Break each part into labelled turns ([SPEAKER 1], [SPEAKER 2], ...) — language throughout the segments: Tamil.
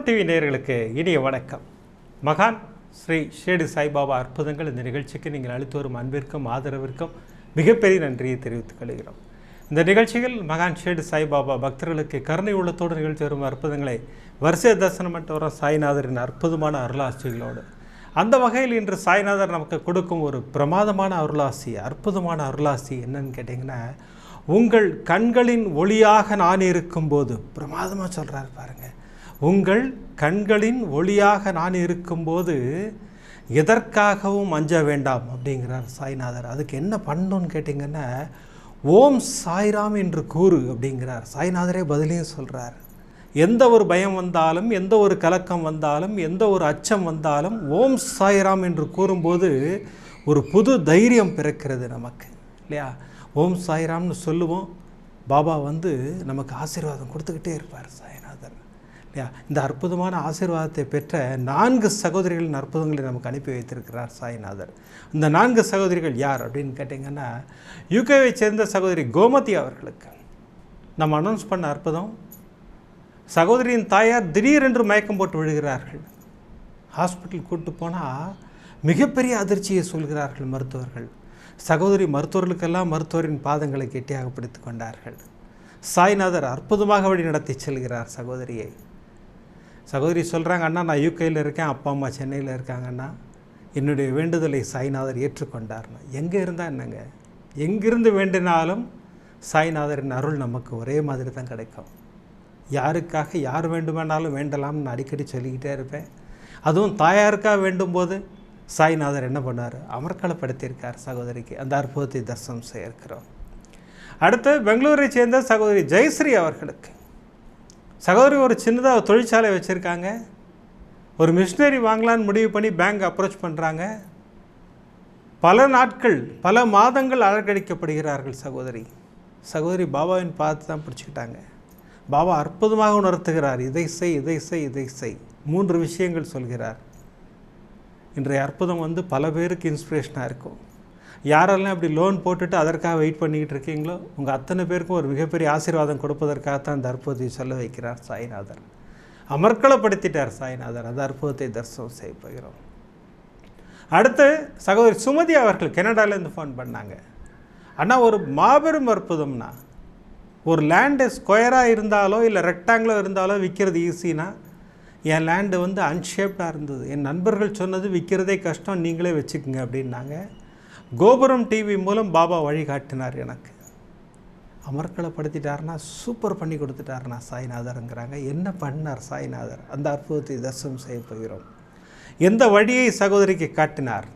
[SPEAKER 1] கோபுரம் டிவி நேயர்களுக்கு இனிய வணக்கம். மகான் ஸ்ரீ ஷேடு சாய்பாபா அற்புதங்கள் இந்த நிகழ்ச்சிக்கு நீங்கள் அளித்து வரும் அன்பிற்கும் ஆதரவிற்கும் மிகப்பெரிய நன்றியை தெரிவித்துக் கொள்கிறோம். இந்த நிகழ்ச்சியில் மகான் ஷேடு சாய்பாபா பக்தர்களுக்கு கருணை உள்ளத்தோடு நிகழ்ச்சி வரும் அற்புதங்களை வரிசை தரிசனம் பண்ணிட்டு வரும் சாய்நாதரின் அற்புதமான அருளாசிகளோடு. அந்த வகையில் இன்று சாய்நாதர் நமக்கு கொடுக்கும் ஒரு பிரமாதமான அருளாசி அற்புதமான அருளாசி என்னன்னு கேட்டிங்கன்னா உங்கள் கண்களின் ஒளியாக நான் இருக்கும்போது பிரமாதமாக சொல்கிறார் பாருங்கள் உங்கள் கண்களின் ஒளியாக நான் இருக்கும்போது எதற்காகவும் அஞ்ச வேண்டாம் அப்படிங்கிறார் சாய்நாதர். அதுக்கு என்ன பண்ணணும்னு கேட்டிங்கன்னா ஓம் சாய்ராம் என்று கூறு அப்படிங்கிறார். சாய்நாதரே பதிலையும் சொல்கிறார் எந்த ஒரு பயம் வந்தாலும் எந்த ஒரு கலக்கம் வந்தாலும் எந்த ஒரு அச்சம் வந்தாலும் ஓம் சாய்ராம் என்று கூறும்போது ஒரு புது தைரியம் பிறக்கிறது நமக்கு இல்லையா? ஓம் சாய்ராம்னு சொல்லுவோம். பாபா வந்து நமக்கு ஆசீர்வாதம் கொடுத்துக்கிட்டே இருப்பார் சாய் இல்லையா இந்த அற்புதமான ஆசீர்வாதத்தை பெற்ற நான்கு சகோதரிகளின் அற்புதங்களை நமக்கு அனுப்பி வைத்திருக்கிறார் சாய்நாதர். இந்த நான்கு சகோதரிகள் யார் அப்படின்னு கேட்டிங்கன்னா யூகேவை சேர்ந்த சகோதரி கோமதி அவர்களுக்கு. நம்ம அனௌன்ஸ் பண்ண அற்புதம் சகோதரியின் தாயார் திடீரென்று மயக்கம் போட்டு விழுகிறார்கள். ஹாஸ்பிட்டல் கூட்டு போனால் மிகப்பெரிய அதிர்ச்சியை சொல்கிறார்கள் மருத்துவர்கள். சகோதரி மருத்துவர்களுக்கெல்லாம் மருத்துவரின் பாதங்களை கெட்டியாக பிடித்து கொண்டார்கள். சாய்நாதர் அற்புதமாக வழி நடத்தி செல்கிறார் சகோதரியை. சகோதரி சொல்கிறாங்க அண்ணா நான் யூகேயில் இருக்கேன் அப்பா அம்மா சென்னையில் இருக்காங்கண்ணா. என்னுடைய வேண்டுதலை சாய்நாதர் ஏற்றுக்கொண்டார்னா. எங்கே இருந்தால் என்னங்க? எங்கிருந்து வேண்டினாலும் சாய்நாதரின் அருள் நமக்கு ஒரே மாதிரி தான் கிடைக்கும். யாருக்காக யார் வேண்டுமானாலும் வேண்டலாம்னு அடிக்கடி சொல்லிக்கிட்டே இருப்பேன். அதுவும் தாயாருக்காக வேண்டும்போது சாய்நாதர் என்ன பண்ணார்? அமர்க்களப்படுத்தியிருக்கார் சகோதரிக்கு. அந்த அற்புதத்தை தரிசனம் செய்யிருக்கிறோம் அடுத்து பெங்களூரை சேர்ந்த சகோதரி ஜெயஸ்ரீ அவர்களுக்கு. சகோதரி ஒரு சின்னதாக தொழிற்சாலை வச்சுருக்காங்க. ஒரு மிஷினரி வாங்கலான்னு முடிவு பண்ணி பேங்க் அப்ரோச் பண்ணுறாங்க பல நாட்கள் பல மாதங்கள் அழகடிக்கப்படுகிறார்கள் சகோதரி. சகோதரி பாபாவின் பார்த்து தான் பிடிச்சிக்கிட்டாங்க. பாபா அற்புதமாக உணர்த்துகிறார். இதை செய் இதை செய் இதை செய். மூன்று விஷயங்கள் சொல்கிறார். இன்றைய அற்புதம் வந்து பல பேருக்கு இன்ஸ்பிரேஷனாக இருக்கும். யாரெல்லாம் இப்படி லோன் போட்டுட்டு அதற்காக வெயிட் பண்ணிக்கிட்டு இருக்கீங்களோ உங்கள் அத்தனை பேருக்கும் ஒரு மிகப்பெரிய ஆசீர்வாதம் கொடுப்பதற்காகத்தான் இந்த சொல்ல வைக்கிறார் சாய்நாதர். அமர்க்களப்படுத்திட்டார் சாய்நாதர். அந்த அற்புதத்தை தரிசனம் செய்ய போகிறோம். அடுத்து சகோதரி சுமதி அவர்கள் கனடாலேருந்து ஃபோன் பண்ணாங்க. ஆனால் ஒரு மாபெரும் அற்புதம்னா ஒரு லேண்டு ஸ்கொயராக இருந்தாலோ இல்லை ரெக்டாங்கிளோ இருந்தாலோ விற்கிறது ஈஸினா என் லேண்டு வந்து அன்ஷேப்டாக இருந்தது. என் நண்பர்கள் சொன்னது விற்கிறதே கஷ்டம் நீங்களே வச்சுக்கோங்க அப்படின்னாங்க. கோபுரம் டிவி மூலம் பாபா வழி காட்டினார் எனக்கு. அமர்க்களப்படுத்திட்டாருன்னா சூப்பர் பண்ணி கொடுத்துட்டாருனா சாய்நாதருங்கிறாங்க. என்ன பண்ணார் சாய்நாதர்? அந்த அற்புதத்தை தரிசனம் செய்ய போகிறோம். எந்த வழியை சகோதரிக்கு காட்டினார்?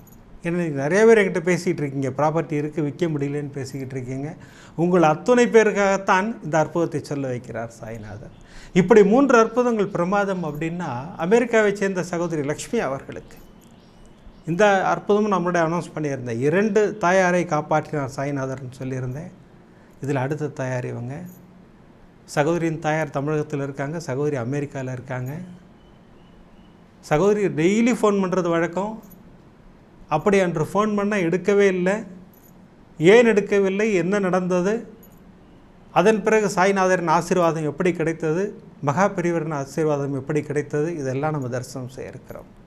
[SPEAKER 1] ஏன்னா நீங்கள் நிறைய பேர் என்கிட்ட பேசிகிட்டு இருக்கீங்க. ப்ராப்பர்ட்டி இருக்குது விற்க முடியலன்னு பேசிக்கிட்டு இருக்கீங்க. உங்கள் அத்துணை பேருக்காகத்தான் இந்த அற்புதத்தை சொல்ல வைக்கிறார் சாய்நாதர். இப்படி மூன்று அற்புதங்கள் பிரமாதம் அப்படின்னா அமெரிக்காவை சேர்ந்த சகோதரி லக்ஷ்மி அவர்களுக்கு. இந்த அற்புதமும் நம்மளுடைய அனௌன்ஸ் பண்ணியிருந்தேன். இரண்டு தாயாரை காப்பாற்றினார் சாய்நாதர்னு சொல்லியிருந்தேன். இதில் அடுத்த தாயார் இவங்க. சகோதரியின் தாயார் தமிழகத்தில் இருக்காங்க சகோதரி அமெரிக்காவில் இருக்காங்க. சகோதரி டெய்லி ஃபோன் பண்ணுறது வழக்கம். அப்படி அன்று ஃபோன் பண்ணால் எடுக்கவே இல்லை. ஏன் எடுக்கவில்லை? என்ன நடந்தது? அதன் பிறகு சாய்நாதரின் ஆசீர்வாதம் எப்படி கிடைத்தது? மகா பெரியவரின் ஆசீர்வாதம் எப்படி கிடைத்தது? இதெல்லாம் நம்ம தரிசனம் செய்ய இருக்கிறோம்.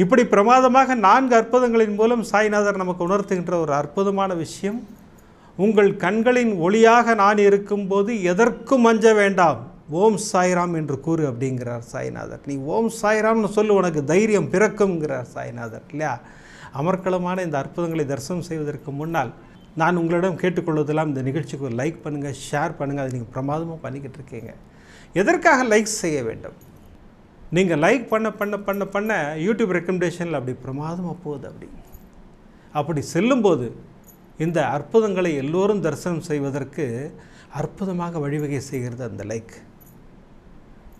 [SPEAKER 1] இப்படி பிரமாதமாக நான்கு அற்புதங்களின் மூலம் சாய்நாதர் நமக்கு உணர்த்துகின்ற ஒரு அற்புதமான விஷயம் உங்கள் கண்களின் ஒளியாக நான் இருக்கும்போது எதற்கும் அஞ்ச வேண்டாம். ஓம் சாய்ராம் என்று கூறு அப்படிங்கிறார் சாய்நாதர். நீ ஓம் சாய்ராம்னு சொல்லு உனக்கு தைரியம் பிறக்கும்ங்கிறார் சாய்நாதர் இல்லையா? அமர்க்களமான இந்த அற்புதங்களை தரிசனம் செய்வதற்கு முன்னால் நான் உங்களிடம் கேட்டுக்கொள்வதெல்லாம் இந்த நிகழ்ச்சிக்கு ஒரு லைக் பண்ணுங்கள் ஷேர் பண்ணுங்கள் அதை நீங்கள் பிரமாதமாக பண்ணிக்கிட்டு இருக்கீங்க. எதற்காக லைக் செய்ய வேண்டும்? நீங்கள் லைக் பண்ண பண்ண பண்ண பண்ண யூடியூப் ரெக்கமெண்டேஷனில் அப்படி பிரமாதமாக போகுது அப்படி. அப்படி செல்லும்போது இந்த அற்புதங்களை எல்லோரும் தரிசனம் செய்வதற்கு அற்புதமாக வழிவகை செய்கிறது அந்த லைக்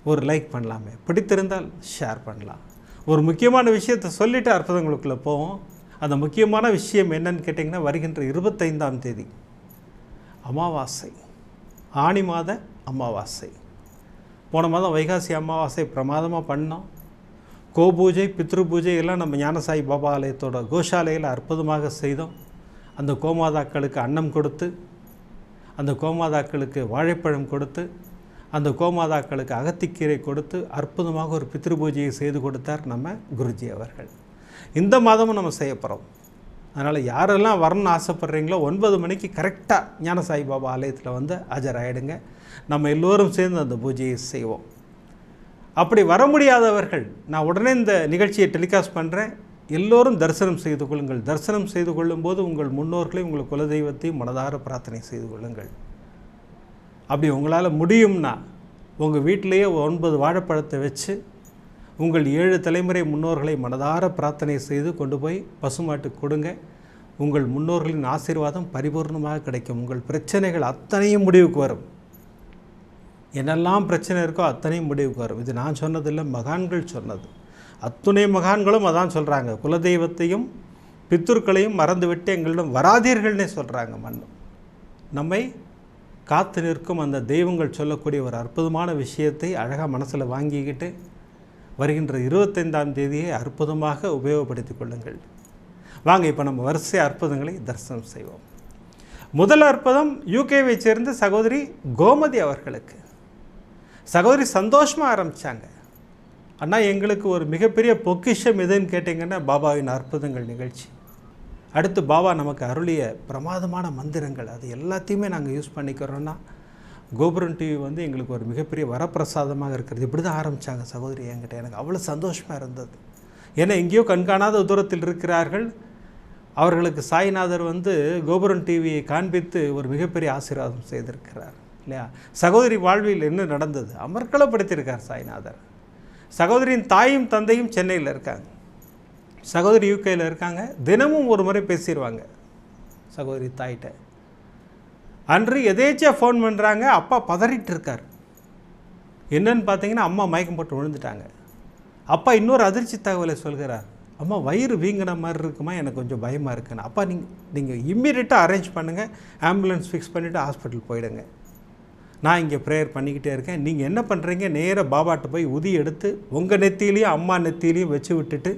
[SPEAKER 1] ஒரு லைக் பண்ணலாமே. பிடித்திருந்தால் ஷேர் பண்ணலாம். ஒரு முக்கியமான விஷயத்தை சொல்லிவிட்டு அற்புதங்களுக்குள்ளே போவோம். அந்த முக்கியமான விஷயம் என்னன்னு கேட்டிங்கன்னா வருகின்ற இருபத்தைந்தாம் தேதி அமாவாசை. ஆணி மாத அமாவாசை. போன மாதம் வைகாசி அமாவாசை பிரமாதமாக பண்ணோம். கோபூஜை பித்ரு பூஜை எல்லாம் நம்ம ஞானசாய் பாபா ஆலயத்தோட கோஷாலையில் அற்புதமாக செய்தோம். அந்த கோமாதாக்களுக்கு அன்னம் கொடுத்து அந்த கோமாதாக்களுக்கு வாழைப்பழம் கொடுத்து அந்த கோமாதாக்களுக்கு அகத்திக்கீரை கொடுத்து அற்புதமாக ஒரு பித்ரு பூஜையை செய்து கொடுத்தார் நம்ம குருஜி அவர்கள். இந்த மாதமும் நம்ம செய்ய போகிறோம் அதனால் யாரெல்லாம் வரணும்னு ஆசைப்பட்றீங்களோ ஒன்பது மணிக்கு கரெக்டாக ஞான சாய்பாபா ஆலயத்தில் வந்து ஆஜராயிடுங்க. நம்ம எல்லோரும் சேர்ந்து அந்த பூஜையை செய்வோம். அப்படி வர முடியாதவர்கள் நான் உடனே இந்த நிகழ்ச்சியை டெலிகாஸ்ட் பண்ணுறேன் எல்லோரும் தரிசனம் செய்து கொள்ளுங்கள். தரிசனம் செய்து கொள்ளும்போது உங்கள் முன்னோர்களையும் உங்கள் குலதெய்வத்தையும் மனதார பிரார்த்தனை செய்து கொள்ளுங்கள். அப்படி உங்களால் முடியும்னா உங்கள் வீட்டிலேயே ஒன்பது வாழைப்பழத்தை வச்சு உங்கள் ஏழு தலைமுறை முன்னோர்களை மனதார பிரார்த்தனை செய்து கொண்டு போய் பசுமாட்டுக்கு கொடுங்க. உங்கள் முன்னோர்களின் ஆசீர்வாதம் பரிபூர்ணமாக கிடைக்கும். உங்கள் பிரச்சனைகள் அத்தனையும் முடிவுக்கு வரும். என்னெல்லாம் பிரச்சனை இருக்கோ அத்தனையும் முடிவுக்கு வரும். இது நான் சொன்னதில்லை மகான்கள் சொன்னது. அத்துணை மகான்களும் அதான் சொல்கிறாங்க குலதெய்வத்தையும் பித்தூர்களையும் மறந்துவிட்டு எங்களிடம் வராதீர்கள்னே சொல்கிறாங்க மண்ணும் நம்மை காத்து நிற்கும் அந்த தெய்வங்கள் சொல்லக்கூடிய ஒரு அற்புதமான விஷயத்தை அழகாக மனசில் வாங்கிக்கிட்டு வருகின்ற இருபத்தைந்தாம் தேதியை அற்புதமாக உபயோகப்படுத்திக் கொள்ளுங்கள். வாங்க இப்போ நம்ம வரிசை அற்புதங்களை தரிசனம் செய்வோம். முதல் அற்புதம் யூகேவை சேர்ந்த சகோதரி கோமதி அவர்களுக்கு. சகோதரி சந்தோஷமாக ஆரம்பித்தாங்க அண்ணா எங்களுக்கு ஒரு மிகப்பெரிய பொக்கிஷம் எதுன்னு கேட்டிங்கன்னா பாபாவின் அற்புதங்கள் நிகழ்ச்சி. அடுத்து பாபா நமக்கு அருளிய பிரமாதமான மந்திரங்கள் அது எல்லாத்தையுமே நாங்கள் யூஸ் பண்ணிக்கிறோன்னா கோபுரம் டிவி வந்து எங்களுக்கு ஒரு மிகப்பெரிய வரப்பிரசாதமாக இருக்கிறது. இப்படி தான் ஆரம்பித்தாங்க சகோதரி என்கிட்ட. எனக்கு அவ்வளோ சந்தோஷமாக இருந்தது. ஏன்னா எங்கேயோ கண்காணாத தூரத்தில் இருக்கிறார்கள். அவர்களுக்கு சாய்நாதர் வந்து கோபுரம் டிவியை காண்பித்து ஒரு மிகப்பெரிய ஆசீர்வாதம் செய்திருக்கிறார் இல்லையா? சகோதரி வாழ்வில் என்ன நடந்தது? அமர்க்களப்படுத்தியிருக்கார் சாய்நாதர். சகோதரியின் தாயும் தந்தையும் சென்னையில் இருக்காங்க. சகோதரி யூகேயில் இருக்காங்க. தினமும் ஒரு முறை பேசிடுவாங்க சகோதரி தாயிட்ட. அன்று எதேச்சியாக ஃபோன் பண்ணுறாங்க அப்பா பதறிட்டு இருக்கார் என்னன்னு பார்த்தீங்கன்னா அம்மா மயக்கம் போட்டு விழுந்துட்டாங்க. அப்பா இன்னொரு அதிர்ச்சி தகவலை சொல்கிறார். அம்மா வயிறு வீங்கின மாதிரி இருக்குமா? எனக்கு கொஞ்சம் பயமாக இருக்குன்னு. அப்பா நீங்கள் நீங்கள் இம்மீடியட்டாக அரேஞ்ச் பண்ணுங்கள் ஆம்புலன்ஸ் ஃபிக்ஸ் பண்ணிவிட்டு ஹாஸ்பிட்டல் போயிடுங்க. நான் இங்கே ப்ரேயர் பண்ணிக்கிட்டே இருக்கேன். நீங்கள் என்ன பண்ணுறீங்க நேராக பாபாட்ட போய் உதி எடுத்து உங்கள் நெத்தியிலையும் அம்மா நெத்தியிலையும் வச்சு விட்டுட்டு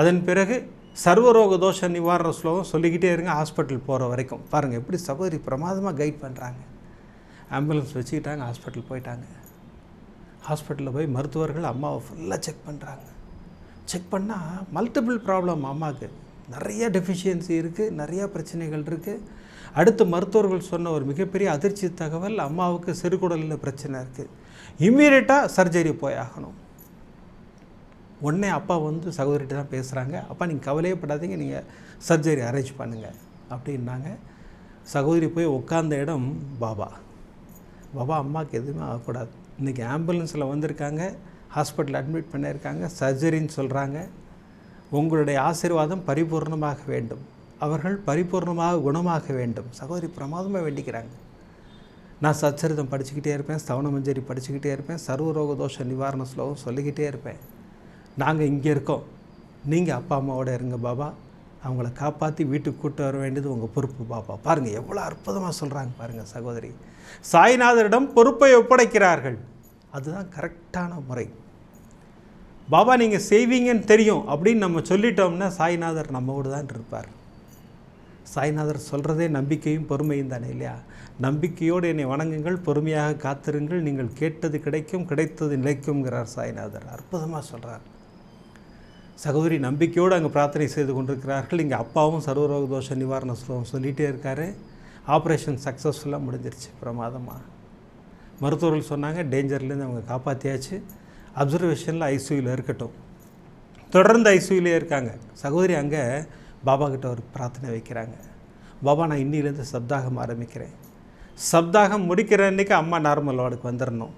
[SPEAKER 1] அதன் பிறகு சர்வரோக தோஷ நிவாரண ஸ்லோகம் சொல்லிக்கிட்டே இருங்க ஹாஸ்பிட்டல் போகிற வரைக்கும். பாருங்கள் எப்படி சகோதரி பிரமாதமாக கைட் பண்ணுறாங்க ஆம்புலன்ஸ் வச்சுக்கிட்டாங்க ஹாஸ்பிட்டல் போயிட்டாங்க. ஹாஸ்பிட்டலில் போய் மருத்துவர்கள் அம்மாவை ஃபுல்லாக செக் பண்ணுறாங்க செக் பண்ணால் மல்டிபிள் ப்ராப்ளம் அம்மாவுக்கு நிறைய டெஃபிஷியன்சி இருக்குது நிறையா பிரச்சனைகள் இருக்குது அடுத்து மருத்துவர்கள் சொன்ன ஒரு மிகப்பெரிய அதிர்ச்சி தகவல் அம்மாவுக்கு சிறுகுடலில் பிரச்சனை இருக்குது இம்மீடியட்டாக சர்ஜரி போய் ஆகணும். உடனே அப்பா வந்து சகோதரிகிட்ட தான் பேசுகிறாங்க அப்பா நீங்கள் கவலையே படாதீங்க நீங்கள் சர்ஜரி அரேஞ்ச் பண்ணுங்கள் அப்படின்னாங்க. சகோதரி போய் உட்காந்த இடம் பாபா. பாபா அம்மாவுக்கு எதுவுமே ஆகக்கூடாது. இன்றைக்கி ஆம்புலன்ஸில் வந்திருக்காங்க ஹாஸ்பிட்டல் அட்மிட் பண்ணியிருக்காங்க சர்ஜரின்னு சொல்கிறாங்க உங்களுடைய ஆசீர்வாதம் பரிபூர்ணமாக வேண்டும். அவர்கள் பரிபூர்ணமாக குணமாக வேண்டும். சகோதரி பிரமாதமாக வேண்டிக்கிறாங்க. நான் சச்சரிதம் படிச்சுக்கிட்டே இருப்பேன் ஸ்தவன மஞ்சரி படிச்சுக்கிட்டே இருப்பேன் சர்வரோக தோஷ நிவாரண ஸ்லோகம் சொல்லிக்கிட்டே இருப்பேன். நாங்கள் இங்கே இருக்கோம். நீங்கள் அப்பா அம்மாவோட இருங்க பாபா. அவங்கள காப்பாற்றி வீட்டுக்கு கூட்டு வர வேண்டியது உங்கள் பொறுப்பு பாபா. பாருங்கள் எவ்வளோ அற்புதமாக சொல்கிறாங்க பாருங்கள் சகோதரி. சாய்நாதரிடம் பொறுப்பை ஒப்படைக்கிறார்கள். அதுதான் கரெக்டான முறை. பாபா நீங்கள் செய்வீங்கன்னு தெரியும் அப்படின்னு நம்ம சொல்லிட்டோம்னா சாய்நாதர் நம்மோடு தான் இருப்பார். சாய்நாதர் சொல்கிறதே நம்பிக்கையும் பொறுமையும் தானே இல்லையா? நம்பிக்கையோடு என்னை வணங்குங்கள் பொறுமையாக காத்திருங்கள். நீங்கள் கேட்டது கிடைக்கும் கிடைத்தது நிலைக்கும்ங்கிறார் சாய்நாதர். அற்புதமாக சொல்கிறார் சகோதரி நம்பிக்கையோடு அங்கே பிரார்த்தனை செய்து கொண்டிருக்கிறார்கள். இங்கே அப்பாவும் சர்வரோக தோஷ நிவாரண ஸ்லோகம் சொல்லிகிட்டே இருக்காரு. ஆப்ரேஷன் சக்ஸஸ்ஃபுல்லாக முடிஞ்சிருச்சு பிரமாதமாக மருத்துவர்கள் சொன்னாங்க டேஞ்சர்லேருந்து அவங்க காப்பாற்றியாச்சு அப்சர்வேஷனில் ஐசியூவில் இருக்கட்டும். தொடர்ந்து ஐசியூவிலே இருக்காங்க. சகோதரி அங்கே பாபா கிட்ட ஒரு பிரார்த்தனை வைக்கிறாங்க. பாபா நான் இன்னிலேருந்து சப்தாகம் ஆரம்பிக்கிறேன். சப்தாகம் முடிக்கிற அன்றைக்கி அம்மா நார்மல் வார்டுக்கு வந்துடணும்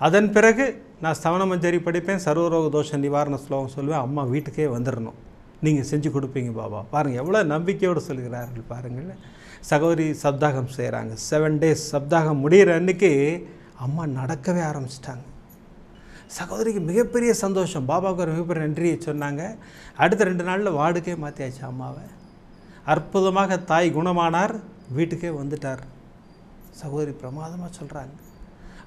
[SPEAKER 1] அதன் பிறகு நான் ஸ்தவன மஞ்சரி படிப்பேன் சர்வரோக தோஷ நிவாரண ஸ்லோகம் சொல்லுவேன் அம்மா வீட்டுக்கே வந்துடணும் நீங்கள் செஞ்சு கொடுப்பீங்க பாபா. பாருங்கள் எவ்வளோ நம்பிக்கையோடு சொல்கிறார்கள் பாருங்கள். சகோதரி சப்தாகம் செய்கிறாங்க. செவன் டேஸ் சப்தாகம் முடிகிற அன்றைக்கி அம்மா நடக்கவே ஆரம்பிச்சிட்டாங்க. சகோதரிக்கு மிகப்பெரிய சந்தோஷம். பாபாவுக்கு ஒரு மிகப்பெரிய நன்றியை சொன்னாங்க. அடுத்த ரெண்டு நாளில் வார்டுக்கே மாற்றியாச்சு அம்மாவை. அற்புதமாக தாய் குணமானார் வீட்டுக்கே வந்துட்டார். சகோதரி பிரமாதமாக சொல்கிறாங்க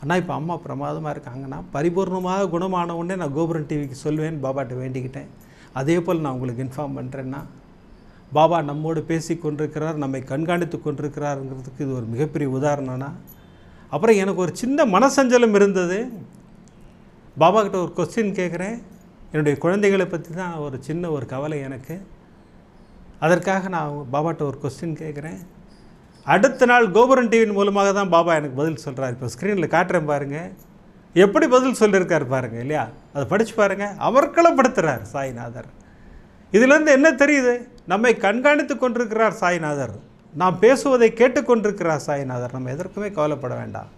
[SPEAKER 1] அண்ணா இப்போ அம்மா பிரமாதமாக இருக்காங்கன்னா பரிபூர்ணமாக குணமான உடனே நான் கோபுரம் டிவிக்கு சொல்வேன். பாபாட்ட வேண்டிக்கிட்டேன். அதே போல் நான் உங்களுக்கு இன்ஃபார்ம் பண்ணுறேன்னா பாபா நம்மோடு பேசி கொண்டிருக்கிறார் நம்மை கண்காணித்து கொண்டிருக்கிறாருங்கிறதுக்கு இது ஒரு மிகப்பெரிய உதாரணம்னா அப்புறம் எனக்கு ஒரு சின்ன மனசஞ்சலம் இருந்தது. பாபா கிட்ட ஒரு கொஸ்டின் கேட்குறேன். என்னுடைய குழந்தைகளை பற்றி தான் ஒரு சின்ன ஒரு கவலை எனக்கு. அதற்காக நான் பாபாட்ட ஒரு கொஸ்டின் கேட்குறேன். அடுத்த நாள் கோபுரன் டிவியின் மூலமாக தான் பாபா எனக்கு பதில் சொல்கிறார் இப்போ ஸ்க்ரீனில் காட்டுறேன் பாருங்கள் எப்படி பதில் சொல்லியிருக்கார் பாருங்கள் இல்லையா? அதை படித்து பாருங்கள் அமர்க்களப்படுத்துகிறார் சாய்நாதர். இதிலேருந்து என்ன தெரியுது? நம்மை கண்காணித்து கொண்டிருக்கிறார் சாய்நாதர். நாம் பேசுவதை கேட்டுக்கொண்டிருக்கிறார் சாய்நாதர். நம்ம எதற்குமே கவலைப்பட வேண்டாம்.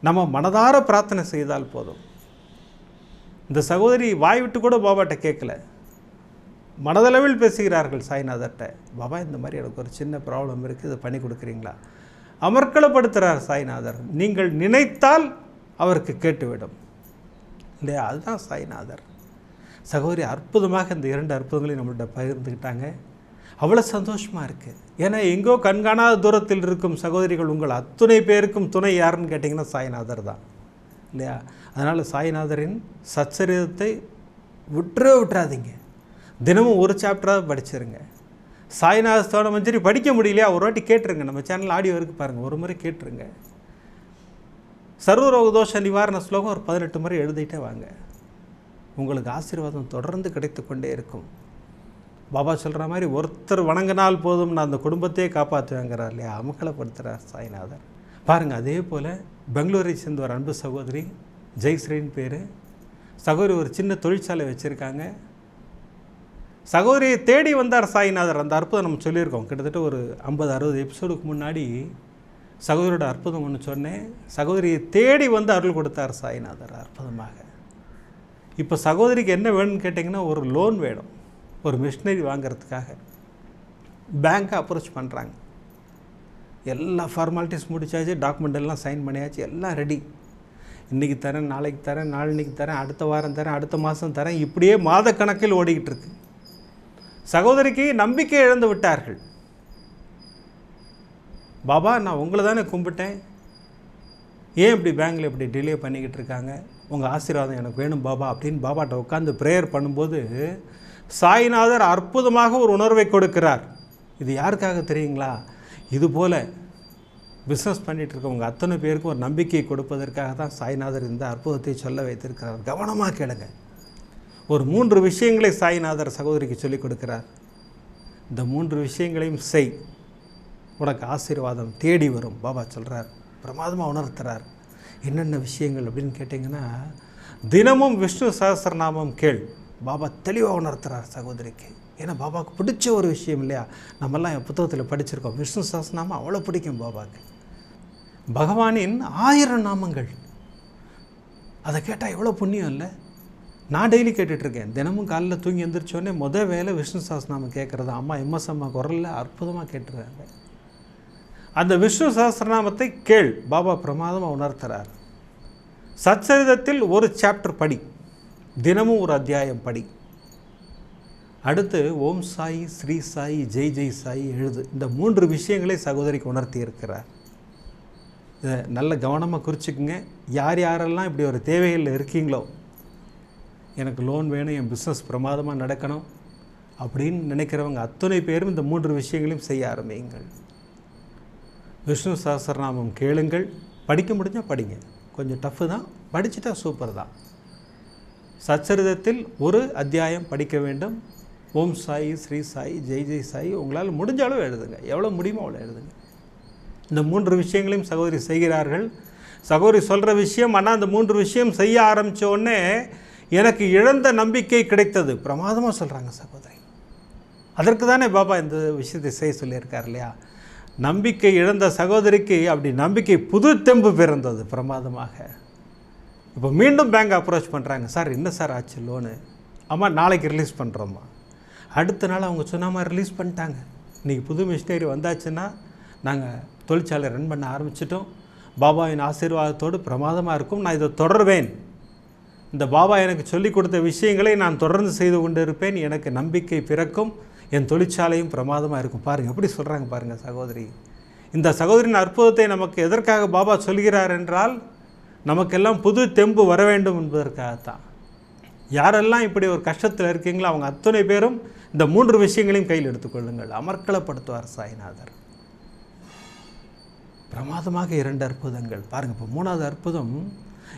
[SPEAKER 1] நம்ம மனதார பிரார்த்தனை செய்தால் போதும். இந்த சகோதரி வாய் விட்டு கூட பாபாட்ட கேட்கல. மனதளவில் பேசுகிறார்கள் சாய்நாதர்கிட்ட பாபா இந்த மாதிரி எனக்கு ஒரு சின்ன ப்ராப்ளம் இருக்குது இதை பண்ணி கொடுக்குறீங்களா? அமர்க்களப்படுத்துகிறார் சாய்நாதர் நீங்கள் நினைத்தால் அவருக்கு கேட்டுவிடும். இல்லையா? அதுதான் சாய்நாதர். சகோதரி அற்புதமாக இந்த இரண்டு அற்புதங்களையும் நம்மள்கிட்ட பகிர்ந்துக்கிட்டாங்க. அவ்வளோ சந்தோஷமாக இருக்குது ஏன்னா எங்கோ கண்காணாத தூரத்தில் இருக்கும் சகோதரிகள் உங்கள் அத்துணை பேருக்கும் துணை யாருன்னு கேட்டிங்கன்னா சாய்நாதர் தான். இல்லையா? அதனால் சாய்நாதரின் சச்சரிதத்தை விட்டுறவே விட்டுறாதீங்க. தினமும் ஒரு சாப்டராக படிச்சிருங்க. சாய்நாத மஞ்சரி படிக்க முடியலையா? ஒரு வாட்டி கேட்டுருங்க. நம்ம சேனல் ஆடியோ இருக்குது பாருங்கள் ஒரு முறை கேட்டுருங்க. சர்வரோக தோஷ நிவாரண ஸ்லோகம் ஒரு பதினெட்டு முறை எழுதிட்டே வாங்க. உங்களுக்கு ஆசீர்வாதம் தொடர்ந்து கிடைத்து கொண்டே இருக்கும். பாபா சொல்கிற மாதிரி ஒருத்தர் வணங்கினால் போதும். நான் அந்த குடும்பத்தையே காப்பாற்றுவேங்கிறார் இல்லையா? அமக்கலப்படுத்துகிறார் சாய்நாதர். பாருங்கள் அதே போல் பெங்களூரை சேர்ந்த ஒரு அன்பு சகோதரி ஜெய்ஸ்ரீன்னு பேர். சகோதரி ஒரு சின்ன தொழிற்சாலை வச்சுருக்காங்க. சகோதரியை தேடி வந்தார் சாய்நாதர். அந்த அற்புதம் நம்ம சொல்லியிருக்கோம். கிட்டத்தட்ட ஒரு ஐம்பது அறுபது எபிசோடுக்கு முன்னாடி சகோதரியோட அற்புதம் ஒன்று சொன்னேன். சகோதரியை தேடி வந்து அருள் கொடுத்தார் சாய்நாதர் அற்புதமாக. இப்போ சகோதரிக்கு என்ன வேணும்னு கேட்டிங்கன்னா ஒரு லோன் வேணும். ஒரு மிஷினரி வாங்கிறதுக்காக. பேங்க்கை அப்ரோச் பண்ணுறாங்க எல்லா ஃபார்மாலிட்டிஸ் முடித்தாச்சு டாக்குமெண்ட் எல்லாம் சைன் பண்ணியாச்சு எல்லாம் ரெடி இன்றைக்கி தரேன் நாளைக்கு தரேன் நாளன்னைக்கு தரேன் அடுத்த வாரம் தரேன் அடுத்த மாதம் தரேன். இப்படியே மாதக்கணக்கில் ஓடிக்கிட்டு இருக்கு. சகோதரிக்கு நம்பிக்கை இழந்து விட்டார்கள். பாபா நான் உங்களை தானே கும்பிட்டேன். ஏன் இப்படி பேங்கில் இப்படி டிலே பண்ணிக்கிட்டு இருக்காங்க? உங்கள் ஆசீர்வாதம் எனக்கு வேணும் பாபா அப்படின்னு பாபாட்ட உட்காந்து ப்ரேயர் பண்ணும்போது சாய்நாதர் அற்புதமாக ஒரு உணர்வை கொடுக்கிறார். இது யாருக்காக தெரியுங்களா? இது போல் பிஸ்னஸ் பண்ணிகிட்டு இருக்கவங்க அத்தனை பேருக்கும் ஒரு நம்பிக்கை கொடுப்பதற்காக தான் சாய்நாதர் இந்த அற்புதத்தை சொல்ல வைத்திருக்கிறார். கவனமாக கேளுங்க. ஒரு மூன்று விஷயங்களை சாய்நாதர் சகோதரிக்கு சொல்லிக் கொடுக்கிறார். இந்த மூன்று விஷயங்களையும் செய். உனக்கு ஆசீர்வாதம் தேடி வரும் பாபா சொல்கிறார் பிரமாதமாக உணர்த்துறார். என்னென்ன விஷயங்கள் அப்படின்னு கேட்டிங்கன்னா தினமும் விஷ்ணு சகஸ்ரநாமம் கேள். பாபா தெளிவாக உணர்த்துறார் சகோதரிக்கு. ஏன்னா பாபாவுக்கு பிடிச்ச ஒரு விஷயம் இல்லையா? நம்மெல்லாம் என் புத்தகத்தில் படிச்சிருக்கோம். விஷ்ணு சகஸ்ரநாமம் அவ்வளோ பிடிக்கும் பாபாவுக்கு. பகவானின் ஆயிரம் நாமங்கள். அதை கேட்டால் எவ்வளோ புண்ணியம் இல்லை? நான் டெய்லி கேட்டுட்ருக்கேன் தினமும் காலைல தூங்கி எழுந்திரிச்சோடனே முத வேலை விஷ்ணு சாஸ்திரநாமம் கேட்குறது அம்மா எம்எஸ் அம்மா குரலில் அற்புதமாக கேட்டுருக்காங்க அந்த விஷ்ணு சாஸ்திரநாமத்தை கேள். பாபா பிரமாதமாக உணர்த்துறார். சச்சரிதத்தில் ஒரு சாப்டர் படி. தினமும் ஒரு அத்தியாயம் படி. அடுத்து ஓம் சாய் ஸ்ரீ சாய் ஜெய் ஜெய் சாய் எழுது. இந்த மூன்று விஷயங்களை சகோதரிக்கு உணர்த்தி இருக்கிறார் இதை நல்ல கவனமாக குறிச்சிக்குங்க. யார் யாரெல்லாம் இப்படி ஒரு தேவைகளில் இருக்கீங்களோ எனக்கு லோன் வேணும் என் பிஸ்னஸ் பிரமாதமாக நடக்கணும் அப்படின்னு நினைக்கிறவங்க அத்தனை பேரும் இந்த மூன்று விஷயங்களையும் செய்ய ஆரம்பியுங்கள். விஷ்ணு சஹஸ்ரநாமம் கேளுங்கள். படிக்க முடிஞ்சால் படிங்க. கொஞ்சம் டஃப்பு தான். படிச்சுட்டா சூப்பர் தான். சச்சரிதத்தில் ஒரு அத்தியாயம் படிக்க வேண்டும். ஓம் சாய் ஸ்ரீ சாய் ஜெய் ஜெய் சாய் உங்களால் முடிஞ்ச அளவு எழுதுங்க. எவ்வளோ முடியுமோ அவ்வளோ எழுதுங்க. இந்த மூன்று விஷயங்களையும் சகோதரி செய்கிறார்கள். சகோதரி சொல்கிற விஷயம் ஆனால் அந்த மூன்று விஷயம் செய்ய ஆரம்பித்த உடனே எனக்கு இழந்த நம்பிக்கை கிடைத்தது. பிரமாதமாக சொல்கிறாங்க சகோதரி. அதற்கு தானே பாபா இந்த விஷயத்தை செய்ய சொல்லியிருக்கார் இல்லையா? நம்பிக்கை இழந்த சகோதரிக்கு அப்படி நம்பிக்கை புது தெம்பு பிறந்தது பிரமாதமாக. இப்போ மீண்டும் பேங்க் அப்ரோச் பண்ணுறாங்க சார் என்ன சார் ஆச்சு லோனு ஆமாம் நாளைக்கு ரிலீஸ் பண்ணுறோம்மா அடுத்த நாள் அவங்க சொன்ன மாதிரி ரிலீஸ் பண்ணிட்டாங்க. இன்றைக்கி புது மிஷினரி வந்தாச்சுன்னா நாங்கள் தொழிற்சாலை ரன் பண்ண ஆரம்பிச்சிட்டோம். பாபாவின் ஆசீர்வாதத்தோடு பிரமாதமாக இருக்கும். நான் இதை தொடர்வேன். இந்த பாபா எனக்கு சொல்லிக் கொடுத்த விஷயங்களை நான் தொடர்ந்து செய்து கொண்டு இருப்பேன் எனக்கு நம்பிக்கை பிறக்கும். என் தொழிற்சாலையும் பிரமாதமாக இருக்கும். பாருங்கள் எப்படி சொல்கிறாங்க பாருங்கள் சகோதரி. இந்த சகோதரின் அற்புதத்தை நமக்கு எதற்காக பாபா சொல்கிறார் என்றால் நமக்கெல்லாம் புது தெம்பு வர வேண்டும் என்பதற்காகத்தான். யாரெல்லாம் இப்படி ஒரு கஷ்டத்தில் இருக்கீங்களோ அவங்க அத்தனை பேரும் இந்த மூன்று விஷயங்களையும் கையில் எடுத்துக்கொள்ளுங்கள் அமர்க்களப்படுத்துவார் சாய்நாதர். பிரமாதமாக இரண்டு அற்புதங்கள். பாருங்கள் இப்போ மூணாவது அற்புதம்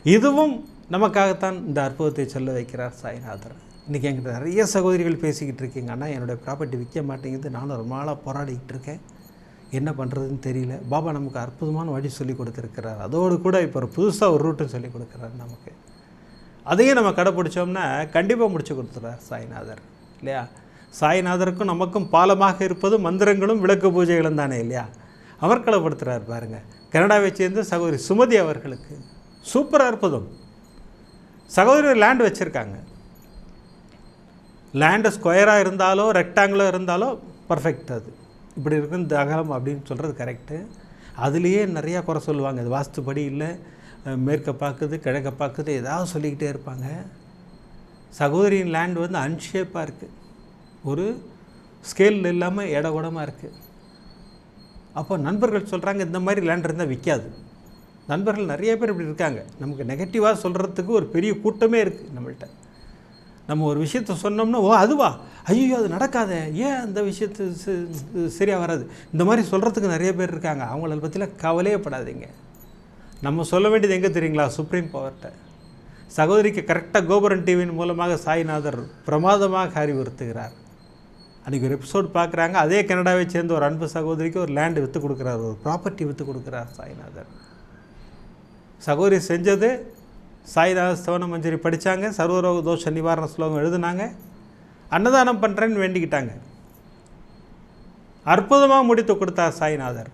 [SPEAKER 1] இதுவும் நமக்காகத்தான் இந்த அற்புதத்தை சொல்ல வைக்கிறார் சாய்நாதர். இன்றைக்கி என்கிட்ட நிறைய சகோதரிகள் பேசிக்கிட்டு இருக்கீங்க. அண்ணா என்னுடைய ப்ராப்பர்ட்டி விற்க மாட்டேங்குது. நானும் ரொம்ப நாளாக போராடிக்கிட்டு இருக்கேன். என்ன பண்ணுறதுன்னு தெரியல. பாபா நமக்கு அற்புதமான வழி சொல்லி கொடுத்துருக்கிறார். அதோடு கூட இப்போ ஒரு புதுசாக ஒரு ரூட்டும் சொல்லி கொடுக்குறாரு நமக்கு. அதையும் நம்ம கடைப்பிடிச்சோம்னா கண்டிப்பாக முடிச்சு கொடுத்துறார் சாய்நாதர். இல்லையா? சாய்நாதருக்கும் நமக்கும் பாலமாக இருப்பது மந்திரங்களும் விளக்கு பூஜைகளும் தானே இல்லையா? அவர் அமர்க்களப்படுத்துகிறார் பாருங்க. கனடாவை சேர்ந்த சகோதரி சுமதி அவர்களுக்கு சூப்பராக அற்புதம். சகோதரி லேண்ட் வச்சுருக்காங்க. லேண்டு ஸ்கொயராக இருந்தாலோ ரெக்டாங்கிளோ இருந்தாலோ பர்ஃபெக்ட் அது. இப்படி இருக்கும் இந்த அகலம் அப்படின்னு சொல்கிறது கரெக்டு அதுலேயே நிறையா குறை சொல்லுவாங்க. அது வாஸ்துப்படி இல்லை. மேற்கை மேற்க பார்க்குது கிழக்க பார்க்குது ஏதாவது சொல்லிக்கிட்டே இருப்பாங்க. சகோதரியின் லேண்ட் வந்து அன்ஷேப்பாக இருக்குது ஒரு ஸ்கேல் இல்லாமல் இடகுடமாக இருக்குது அப்போ நண்பர்கள் சொல்கிறாங்க இந்த மாதிரி லேண்ட் இருந்தால் விற்காது நண்பர்கள் நிறைய பேர் இப்படி இருக்காங்க. நமக்கு நெகட்டிவாக சொல்கிறதுக்கு ஒரு பெரிய கூட்டமே இருக்குது நம்மள்கிட்ட நம்ம ஒரு விஷயத்த சொன்னோம்னா ஓ அதுவா? ஐயோ அது நடக்காதே. ஏன் அந்த விஷயத்து சரியாக வராது? இந்த மாதிரி சொல்கிறதுக்கு நிறைய பேர் இருக்காங்க. அவங்கள பற்றிலாம் கவலையே படாதீங்க. நம்ம சொல்ல வேண்டியது எங்கே தெரியுங்களா? சுப்ரீம் பவர்கிட்ட சகோதரிக்கு கரெக்டாக கோபுரன் டிவியின் மூலமாக சாய்நாதர் பிரமாதமாக அறிவுறுத்துகிறார். அன்றைக்கி ஒரு எபிசோட் பார்க்குறாங்க அதே கனடாவை சேர்ந்த ஒரு அன்பு சகோதரிக்கு ஒரு லேண்டு விற்று கொடுக்குறார். ஒரு ப்ராப்பர்ட்டி விற்று கொடுக்குறார் சாய்நாதர். சகோதரி செஞ்சது. சாய்நாத ஸ்தவன மஞ்சரி படித்தாங்க சர்வரோக தோஷ நிவாரண ஸ்லோகம் எழுதுனாங்க. அன்னதானம் பண்ணுறேன்னு வேண்டிக்கிட்டாங்க. அற்புதமாக முடித்து கொடுத்தார் சாய்நாதர்.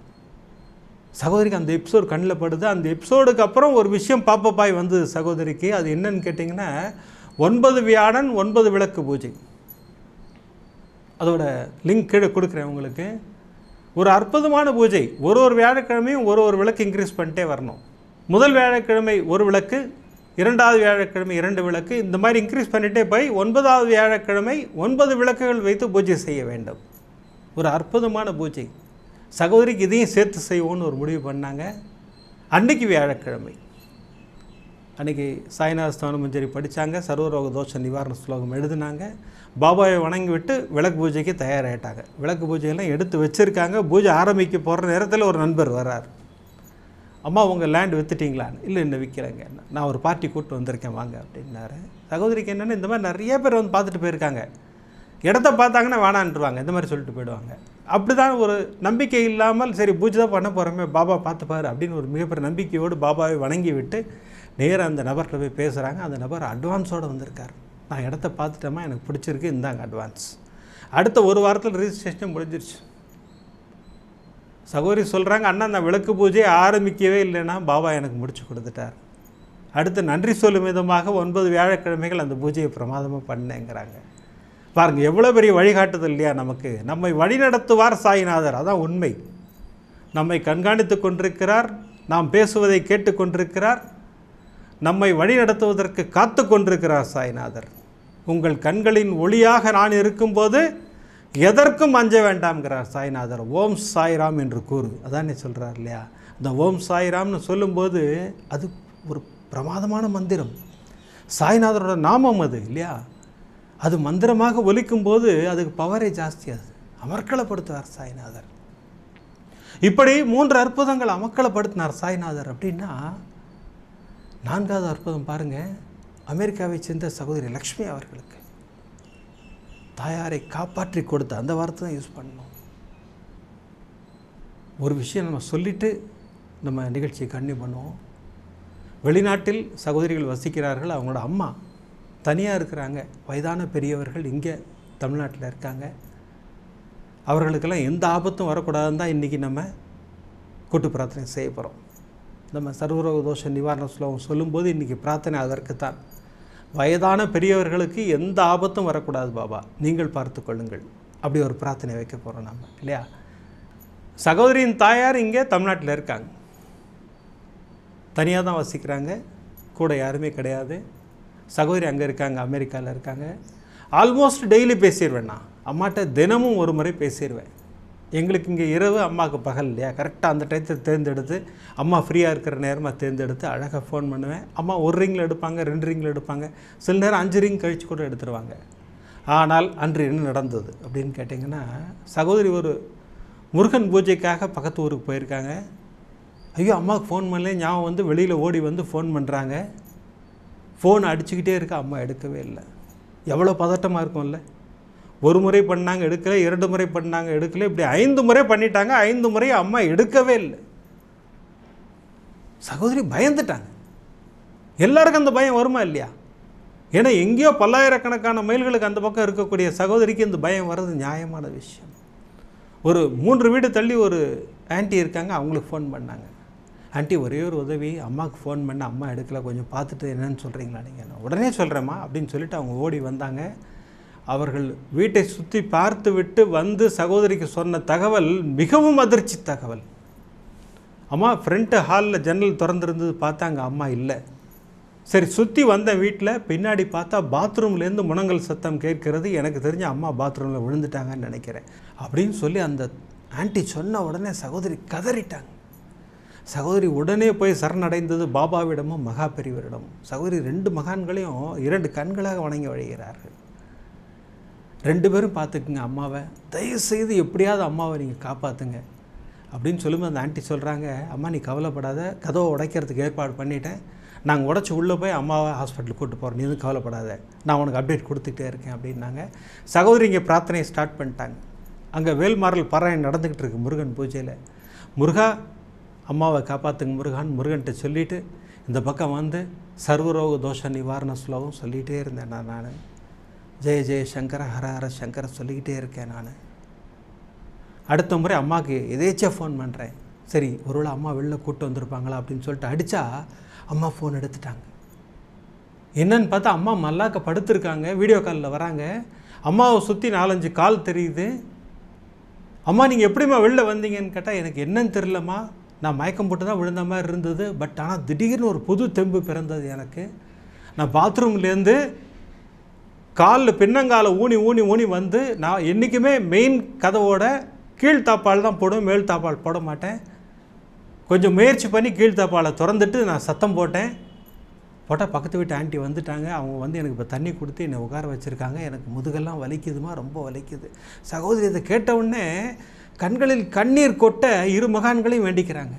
[SPEAKER 1] சகோதரிக்கு அந்த எபிசோடு கண்ணில் படுது. அந்த எபிசோடுக்கு அப்புறம் ஒரு விஷயம் பாப்பப்பாய் வந்தது சகோதரிக்கு. அது என்னன்னு கேட்டிங்கன்னா ஒன்பது வியாழன் ஒன்பது விளக்கு பூஜை. அதோட லிங்க் கீழே கொடுக்குறேன் உங்களுக்கு. ஒரு அற்புதமான பூஜை. ஒரு ஒரு வியாழக்கிழமையும் ஒரு ஒரு விளக்கு இன்க்ரீஸ் பண்ணிட்டே வரணும். முதல் வியாழக்கிழமை ஒரு விளக்கு இரண்டாவது வியாழக்கிழமை இரண்டு விளக்கு இந்த மாதிரி இன்க்ரீஸ் பண்ணிகிட்டே போய் ஒன்பதாவது வியாழக்கிழமை ஒன்பது விளக்குகள் வைத்து பூஜை செய்ய வேண்டும். ஒரு அற்புதமான பூஜை. சகோதரிக்கு இதையும் சேர்த்து செய்வோன்னு ஒரு முடிவு பண்ணாங்க. அன்னைக்கு வியாழக்கிழமை. அன்றைக்கி சாய்நாத ஸ்தான சரி படித்தாங்க சர்வரோக தோஷ நிவாரண ஸ்லோகம் எழுதினாங்க. பாபாவை வணங்கி விட்டு விளக்கு பூஜைக்கு தயாராகிட்டாங்க விளக்கு பூஜையெல்லாம் எடுத்து வச்சுருக்காங்க. பூஜை ஆரம்பிக்க போகிற நேரத்தில் ஒரு நண்பர் வர்றார். அம்மா உங்கள் லேண்ட் விற்றுட்டீங்களான்னு இல்லை இன்னும் விற்கிறேங்க நான் ஒரு பார்ட்டி கூப்பிட்டு வந்திருக்கேன் வாங்க அப்படின்னாரு. சகோதரிக்கு என்னென்னு இந்த மாதிரி நிறைய பேர் வந்து பார்த்துட்டு போயிருக்காங்க. இடத்த பார்த்தாங்கன்னா வேணான்ட்டுருவாங்க இந்த மாதிரி சொல்லிட்டு போயிடுவாங்க. அப்படி தான் ஒரு நம்பிக்கை இல்லாமல் சரி பூஜை தான் பண்ண போகிறோமே பாபா பார்த்துப்பாரு அப்படின்னு ஒரு மிகப்பெரிய நம்பிக்கையோடு பாபாவை வணங்கி விட்டு நேராக அந்த நபர்கிட்ட போய் பேசுகிறாங்க அந்த நபர் அட்வான்ஸோடு வந்திருக்கார். நான் இடத்த பார்த்துட்டோமா எனக்கு பிடிச்சிருக்கு இந்தாங்க அட்வான்ஸ் அடுத்த ஒரு வாரத்தில் ரிஜிஸ்ட்ரேஷன் முடிஞ்சிருச்சு. சகோதரி சொல்கிறாங்க அண்ணா அந்த விளக்கு பூஜையை ஆரம்பிக்கவே இல்லைன்னா பாபா எனக்கு முடிச்சு கொடுத்துட்டார். அடுத்து நன்றி சொல்லும் விதமாக ஒன்பது வியாழக்கிழமைகள் அந்த பூஜையை பிரமாதமாக பண்ணேங்கிறாங்க. பாருங்கள் எவ்வளோ பெரிய வழிகாட்டுதல் இல்லையா நமக்கு. நம்மை வழிநடத்துவார் சாய்நாதர் அதான் உண்மை. நம்மை கண்காணித்து கொண்டிருக்கிறார் நாம் பேசுவதை கேட்டுக்கொண்டிருக்கிறார் நம்மை வழிநடத்துவதற்கு காத்து கொண்டிருக்கிறார் சாய்நாதர். உங்கள் கண்களின் ஒளியாக நான் இருக்கும்போது எதற்கும் அஞ்ச வேண்டாம்ங்கிறார் சாய்நாதர். ஓம் சாய்ராம் என்று கூறு. அதானே சொல்கிறார் இல்லையா? இந்த ஓம் சாய்ராம்னு சொல்லும்போது அது ஒரு பிரமாதமான மந்திரம். சாய்நாதரோட நாமம் அது இல்லையா? அது மந்திரமாக ஒலிக்கும்போது அதுக்கு பவரே ஜாஸ்தி அது அமர்க்களப்படுத்துவார் சாய்நாதர். இப்படி மூன்று அற்புதங்கள் அமக்களப்படுத்தினார் சாய்நாதர் அப்படின்னா நான்காவது அற்புதம் பாருங்கள் அமெரிக்காவை சேர்ந்த சகோதரி லக்ஷ்மி அவர்களுக்கு. தாயாரை காப்பாற்றி கொடுத்த அந்த வார்த்தை தான் யூஸ் பண்ணணும். ஒரு விஷயம் நம்ம சொல்லிவிட்டு நம்ம நிகழ்ச்சியை கன்னியூ பண்ணுவோம். வெளிநாட்டில் சகோதரிகள் வசிக்கிறார்கள் அவங்களோட அம்மா தனியாக இருக்கிறாங்க. வயதான பெரியவர்கள் இங்கே தமிழ்நாட்டில் இருக்காங்க. அவர்களுக்கெல்லாம் எந்த ஆபத்தும் வரக்கூடாதுன்னு தான் இன்றைக்கி நம்ம கூட்டு பிரார்த்தனை செய்ய போகிறோம் நம்ம சர்வரோக தோஷ நிவாரண ஸ்லோகம் சொல்லும்போது இன்றைக்கி பிரார்த்தனை அதற்குத்தான். வயதான பெரியவர்களுக்கு எந்த ஆபத்தும் வரக்கூடாது பாபா. நீங்கள் பார்த்து கொள்ளுங்கள். அப்படி ஒரு பிரார்த்தனை வைக்க போகிறோம் நம்ம இல்லையா? சகோதரியின் தாயார் இங்கே தமிழ்நாட்டில் இருக்காங்க. தனியாக தான் வசிக்கிறாங்க. கூட யாருமே கிடையாது. சகோதரி அங்கே இருக்காங்க அமெரிக்காவில் இருக்காங்க. ஆல்மோஸ்ட் டெய்லி பேசிடுவேன் நான். அம்மாட்ட தினமும் ஒரு முறை பேசிடுவேன் எங்களுக்கு இங்கே இரவு அம்மாவுக்கு பகல் இல்லையா? கரெக்டாக அந்த டயத்தை தேர்ந்தெடுத்து அம்மா ஃப்ரீயாக இருக்கிற நேரமாக தேர்ந்தெடுத்து அழகாக ஃபோன் பண்ணுவேன். அம்மா ஒரு ரிங்கில் எடுப்பாங்க ரெண்டு ரிங்கில் எடுப்பாங்க. சில நேரம் அஞ்சு ரிங் கழித்து கூட எடுத்துருவாங்க. ஆனால் அன்று என்ன நடந்தது அப்படின்னு கேட்டிங்கன்னா சகோதரி ஒரு முருகன் பூஜைக்காக பக்கத்து ஊருக்கு போயிருக்காங்க. ஐயோ அம்மாவுக்கு ஃபோன் பண்ணல ஞாபகம் வந்து வெளியில் ஓடி வந்து ஃபோன் பண்ணுறாங்க ஃபோன் அடிச்சுக்கிட்டே இருக்க அம்மா எடுக்கவே இல்லை. எவ்வளோ பதட்டமாக இருக்கும்ல. ஒரு முறை பண்ணாங்க எடுக்கல இரண்டு முறை பண்ணாங்க எடுக்கல இப்படி ஐந்து முறை பண்ணிட்டாங்க ஐந்து முறை அம்மா எடுக்கவே இல்லை. சகோதரி பயந்துட்டாங்க. எல்லாருக்கும் அந்த பயம் வருமா இல்லையா? ஏன்னா எங்கேயோ பல்லாயிரக்கணக்கான மைல்களுக்கு அந்த பக்கம் இருக்கக்கூடிய சகோதரிக்கு இந்த பயம் வர்றது நியாயமான விஷயம். ஒரு மூன்று வீடு தள்ளி ஒரு ஆண்டி இருக்காங்க அவங்களுக்கு ஃபோன் பண்ணாங்க. ஆண்டி ஒரே ஒரு உதவி அம்மாவுக்கு ஃபோன் பண்ண அம்மா எடுக்கல கொஞ்சம் பார்த்துட்டு என்னென்னு சொல்கிறீங்களா நீங்கள் உடனே சொல்கிறேம்மா அப்படின்னு சொல்லிட்டு அவங்க ஓடி வந்தாங்க. அவர்கள் வீட்டை சுற்றி பார்த்து விட்டு வந்து சகோதரிக்கு சொன்ன தகவல் மிகவும் அதிர்ச்சி தகவல். அம்மா ஃப்ரண்ட்டு ஹாலில் ஜன்னல் திறந்துருந்தது பார்த்தா அங்கே அம்மா இல்லை. சரி சுற்றி வந்த வீட்டில் பின்னாடி பார்த்தா பாத்ரூம்லேருந்து முனங்கல் சத்தம் கேட்கிறது. எனக்கு தெரிஞ்ச அம்மா பாத்ரூமில் விழுந்துட்டாங்கன்னு நினைக்கிறேன். அப்படின்னு சொல்லி அந்த ஆண்டி சொன்ன உடனே சகோதரி கதறிட்டாங்க. சகோதரி உடனே போய் சரணடைந்தது பாபாவிடமும் மகா பெரியவரிடமும். சகோதரி ரெண்டு மகான்களையும் இரண்டு கண்களாக வணங்கி வழிகிறார்கள். ரெண்டு பேரும் பார்த்துக்குங்க அம்மாவை. தயவு செய்து எப்படியாவது அம்மாவை நீங்கள் காப்பாற்றுங்க அப்படின்னு சொல்லும்போது அந்த ஆண்டி சொல்கிறாங்க அம்மா நீ கவலைப்படாத. கதவை உடைக்கிறதுக்கு ஏற்பாடு பண்ணிட்டேன். நாங்கள் உடச்சி உள்ளே போய் அம்மாவை ஹாஸ்பிட்டலுக்கு கூப்பிட்டு போகிறோம் நீ எதுவும் கவலைப்படாத. நான் உனக்கு அப்டேட் கொடுத்துட்டே இருக்கேன். அப்படின்னாங்க. சகோதரி இங்கே பிரார்த்தனையை ஸ்டார்ட் பண்ணிட்டாங்க. அங்கே வேல்மாறல் பாராயணம் நடந்துக்கிட்டு இருக்கு முருகன் பூஜையில். முருகா அம்மாவை காப்பாற்றுங்க முருகான் முருகன்கிட்ட சொல்லிவிட்டு இந்த பக்கம் வந்து சர்வரோக தோஷ நிவாரண ஸ்லோகம் சொல்லிகிட்டே இருந்தேன் நான் நான். ஜெய ஜெய சங்கர ஹர ஹர சங்கர சொல்லிக்கிட்டே இருக்கேன் நான். அடுத்த முறை அம்மாவுக்கு எதேச்சியாக ஃபோன் பண்ணுறேன் சரி ஒருவேளை அம்மா வெளில கூட்டு வந்திருப்பாங்களா அப்படின்னு சொல்லிட்டு அடித்தா அம்மா ஃபோன் எடுத்துட்டாங்க. என்னன்னு பார்த்தா அம்மா மல்லாக்க படுத்துருக்காங்க வீடியோ காலில் வராங்க. அம்மாவை சுற்றி நாலஞ்சு கால் தெரியுது. அம்மா நீங்கள் எப்படிம்மா வெளில வந்தீங்கன்னு கேட்டால் எனக்கு என்னன்னு தெரிலம்மா நான் மயக்கம் போட்டு தான் விழுந்த மாதிரி இருந்தது. பட் ஆனால் திடீர்னு ஒரு புது தெம்பு பிறந்தது எனக்கு. நான் பாத்ரூம்லேருந்து காலில் பின்னங்கால ஊனி ஊனி ஊனி வந்து நான் என்றைக்குமே மெயின் கதவோட கீழ் தாப்பால் தான் போடுவேன் மேல் தாப்பால் போட மாட்டேன். கொஞ்சம் முயற்சி பண்ணி கீழ் தாப்பாலை திறந்துட்டு நான் சத்தம் போட்டேன். போட்டால் பக்கத்து வீட்டு ஆண்டி வந்துட்டாங்க. அவங்க வந்து எனக்கு இப்போ தண்ணி கொடுத்து என்னை உட்கார வச்சுருக்காங்க. எனக்கு முதுகெல்லாம் வலிக்குதுமா ரொம்ப வலிக்குது. சகோதரி இதை கேட்டவுடனே கண்களில் கண்ணீர் கொட்ட இரு மகான்களையும் வேண்டிக்கிறாங்க.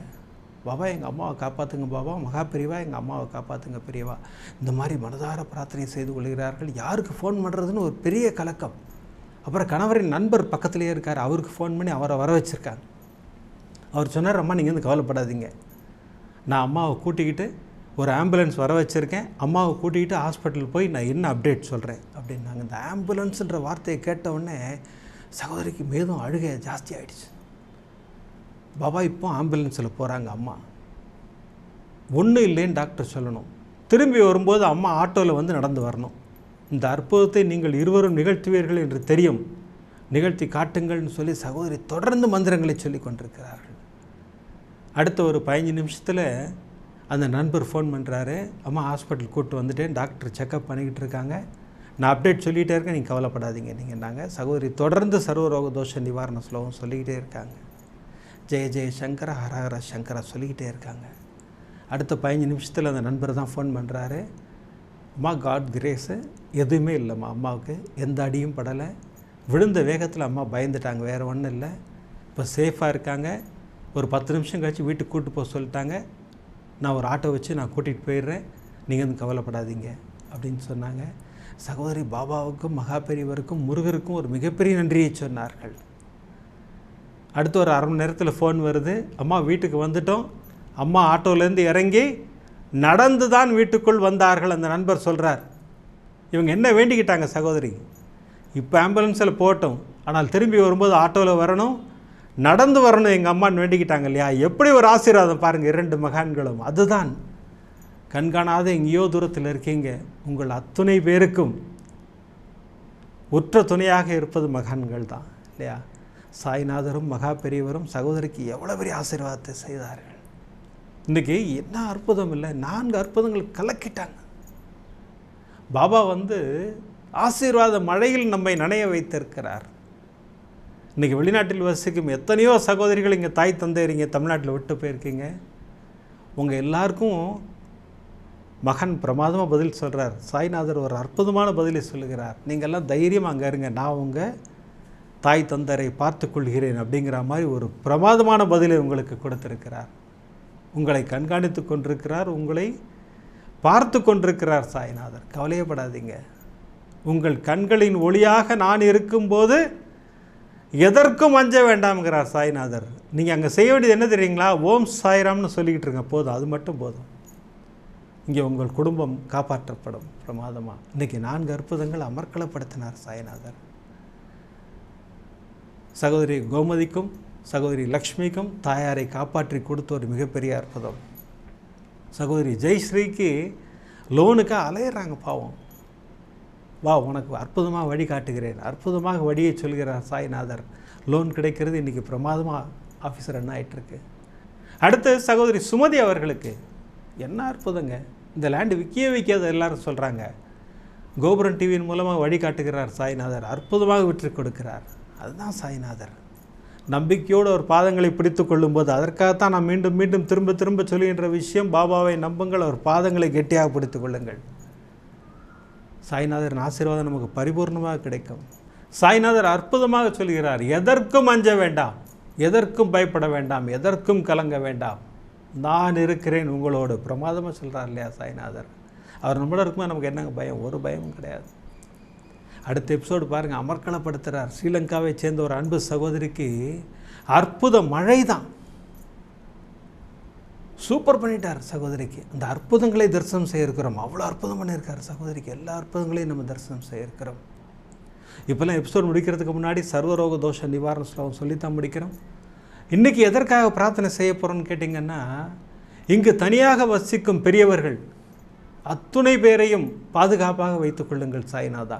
[SPEAKER 1] பாபா எங்கள் அம்மாவை காப்பாற்றுங்க பாபா மகா பெரியவா எங்கள் அம்மாவை காப்பாற்றுங்க பெரியவா இந்த மாதிரி மனதார பிரார்த்தனை செய்து கொள்கிறார்கள். யாருக்கு ஃபோன் பண்ணுறதுன்னு ஒரு பெரிய கலக்கம். அப்புறம் கணவரின் நண்பர் பக்கத்துலேயே இருக்கார். அவருக்கு ஃபோன் பண்ணி அவரை வர வச்சுருக்காங்க. அவர் சொன்னார் அம்மா நீங்கள் வந்து கவலைப்படாதீங்க. நான் அம்மாவை கூட்டிக்கிட்டு ஒரு ஆம்புலன்ஸ் வர வச்சுருக்கேன். அம்மாவை கூட்டிகிட்டு ஹாஸ்பிட்டல் போய் நான் என்ன அப்டேட் சொல்கிறேன் அப்படின்னாங்க. இந்த ஆம்புலன்ஸுன்ற வார்த்தையை கேட்ட உடனே சகோதரிக்கு மேலும் அழுகை ஜாஸ்தி ஆகிடுச்சு பாபா இப்போ ஆம்புலன்ஸில் போகிறாங்க அம்மா. ஒன்றும் இல்லைன்னு டாக்டர் சொல்லணும். திரும்பி வரும்போது அம்மா ஆட்டோவில் வந்து நடந்து வரணும். இந்த அற்புதத்தை நீங்கள் இருவரும் நிகழ்த்துவீர்கள் என்று தெரியும். நிகழ்த்தி காட்டுங்கள்னு சொல்லி சகோதரி தொடர்ந்து மந்திரங்களை சொல்லி கொண்டிருக்கிறார்கள். அடுத்த ஒரு பதினஞ்சு நிமிஷத்தில் அந்த நண்பர் ஃபோன் பண்ணுறாரு அம்மா ஹாஸ்பிட்டல் கூப்பிட்டு வந்துட்டேன். டாக்டர் செக்கப் பண்ணிக்கிட்டு இருக்காங்க. நான் அப்டேட் சொல்லிகிட்டே இருக்கேன். நீங்கள் கவலைப்படாதீங்க. நீங்கள் நாங்கள் சகோதரி தொடர்ந்து சர்வரோக தோஷ நிவாரண ஸ்லோகம் சொல்லிக்கிட்டே இருக்காங்க. ஜெய ஜெய சங்கர ஹரஹர சங்கர சொல்லிக்கிட்டே இருக்காங்க. அடுத்த பதினஞ்சு நிமிஷத்தில் அந்த நண்பர் தான் ஃபோன் பண்ணுறாரு அம்மா காட் கிரேஸு எதுவுமே இல்லைம்மா அம்மாவுக்கு. எந்த அடியும் படலை. விழுந்த வேகத்தில் அம்மா பயந்துட்டாங்க. வேறு ஒன்றும் இல்லை. இப்போ சேஃபாக இருக்காங்க. ஒரு பத்து நிமிஷம் கழித்து வீட்டுக்கு கூட்டு போக சொல்லிட்டாங்க. நான் ஒரு ஆட்டோ வச்சு நான் கூட்டிகிட்டு போயிடுறேன். நீங்கள் வந்து கவலைப்படாதீங்க. அப்படின்னு சொன்னாங்க. சகோதரி பாபாவுக்கும் மகா பெரியவருக்கும் முருகருக்கும் ஒரு மிகப்பெரிய நன்றியை சொன்னார்கள். அடுத்து ஒரு அரை மணி நேரத்தில் ஃபோன் வருது. அம்மா வீட்டுக்கு வந்துட்டோம். அம்மா ஆட்டோலேருந்து இறங்கி நடந்து தான் வீட்டுக்குள் வந்தார்கள் அந்த நண்பர் சொல்கிறார் இவங்க என்ன வேண்டிக்கிட்டாங்க சகோதரி? இப்போ ஆம்புலன்ஸில் போட்டோம். ஆனால் திரும்பி வரும்போது ஆட்டோவில் வரணும். நடந்து வரணும் எங்கள் அம்மான்னு வேண்டிக்கிட்டாங்க இல்லையா? எப்படி ஒரு ஆசீர்வாதம் பாருங்கள் இரண்டு மகான்களும். அதுதான். கண்காணாத எங்கேயோ தூரத்தில் இருக்கீங்க. உங்கள் அத்துணை பேருக்கும் உற்ற துணையாக இருப்பது மகான்கள் தான் இல்லையா? சாய்நாதரும் மகா பெரியவரும் சகோதரிக்கு எவ்வளோ பெரிய ஆசீர்வாதத்தை செய்தார்கள்? இன்றைக்கி என்ன அற்புதம் இல்லை? நான்கு அற்புதங்கள் கலக்கிட்டாங்க. பாபா வந்து ஆசீர்வாத மழையில் நம்மை நனைய வைத்திருக்கிறார். இன்றைக்கி வெளிநாட்டில் வசிக்கும் எத்தனையோ சகோதரிகள் இங்கே தாய் தந்தைறீங்க தமிழ்நாட்டில் விட்டு போயிருக்கீங்க. உங்கள் எல்லாருக்கும் மகன் பிரமாதமாக பதில் சொல்கிறார் சாய்நாதர் ஒரு அற்புதமான பதிலை சொல்லுகிறார். நீங்கள்லாம் தைரியமாக அங்கே இருங்க. நான் உங்கள் தாய் தந்தரை பார்த்து கொள்கிறேன் அப்படிங்கிற மாதிரி ஒரு பிரமாதமான பதிலை உங்களுக்கு கொடுத்துருக்கிறார். உங்களை கண்காணித்து கொண்டிருக்கிறார் உங்களை பார்த்து கொண்டிருக்கிறார் சாய்நாதர். கவலையப்படாதீங்க. உங்கள் கண்களின் ஒளியாக நான் இருக்கும்போது எதற்கும் அஞ்ச வேண்டாம்ங்கிறார் சாய்நாதர். நீங்கள் அங்கே செய்ய வேண்டியது என்ன தெரியுங்களா? ஓம் சாய்ராம்னு சொல்லிக்கிட்டு இருங்க. போதும். அது மட்டும் போதும். இங்கே உங்கள் குடும்பம் காப்பாற்றப்படும் பிரமாதமாக இன்றைக்கி நான்கு அற்புதங்கள் அமர்க்களப்படுத்தினார் சாய்நாதர். சகோதரி கோமதிக்கும் சகோதரி லக்ஷ்மிக்கும் தாயாரை காப்பாற்றி கொடுத்த ஒரு மிகப்பெரிய அற்புதம். சகோதரி ஜெயஸ்ரீக்கு லோனுக்காக அலையிறாங்க பாவம். வா உனக்கு அற்புதமாக வழி காட்டுகிறேன். அற்புதமாக வழியை சொல்கிறார் சாய்நாதர். லோன் கிடைக்கிறது இன்றைக்கி பிரமாதமாக ஆஃபீஸர் என்ன ஆகிட்டுருக்கு அடுத்து சகோதரி சுமதி அவர்களுக்கு என்ன அற்புதங்க? இந்த லேண்டு விற்கவே விற்காத எல்லாரும் சொல்கிறாங்க கோபுரம் டிவியின் மூலமாக வழி காட்டுகிறார் சாய்நாதர். அற்புதமாக விற்று கொடுக்கிறார். அதுதான் சாய்நாதர். நம்பிக்கையோடு ஒரு பாதங்களை பிடித்து கொள்ளும்போது அதற்காகத்தான் நான் மீண்டும் மீண்டும் திரும்ப திரும்ப சொல்கின்ற விஷயம் பாபாவை நம்புங்கள் அவர் பாதங்களை கெட்டியாக பிடித்துக் கொள்ளுங்கள். சாய்நாதரின் ஆசீர்வாதம் நமக்கு பரிபூர்ணமாக கிடைக்கும். சாய்நாதர் அற்புதமாக சொல்கிறார் எதற்கும் அஞ்ச வேண்டாம் எதற்கும் பயப்பட வேண்டாம் எதற்கும் கலங்க வேண்டாம். நான் இருக்கிறேன் உங்களோடு. பிரமாதமாக சொல்கிறார் இல்லையா சாய்நாதர். அவர் நம்மளோட இருக்கும்போது நமக்கு என்னங்க பயம்? ஒரு பயமும் கிடையாது. அடுத்த எபிசோடு பாருங்கள் அமர்க்களப்படுத்துகிறார் ஸ்ரீலங்காவை சேர்ந்த ஒரு அன்பு சகோதரிக்கு அற்புத மழை தான் சூப்பர் பண்ணிட்டார் சகோதரிக்கு. அந்த அற்புதங்களை தரிசனம் செய்ய இருக்கிறோம் அவ்வளோ அற்புதம் பண்ணியிருக்கார் சகோதரிக்கு. எல்லா அற்புதங்களையும் நம்ம தரிசனம் செய்ய இருக்கிறோம் இப்போல்லாம் எபிசோட் முடிக்கிறதுக்கு முன்னாடி சர்வரோக தோஷ நிவாரண ஸ்லோகம் சொல்லித்தான் முடிக்கிறோம். இன்றைக்கி எதற்காக பிரார்த்தனை செய்ய போகிறோன்னு கேட்டிங்கன்னா இங்கு தனியாக வசிக்கும் பெரியவர்கள் அத்துணை பேரையும் பாதுகாப்பாக வைத்துக்கொள்ளுங்கள் சாய்நாதா.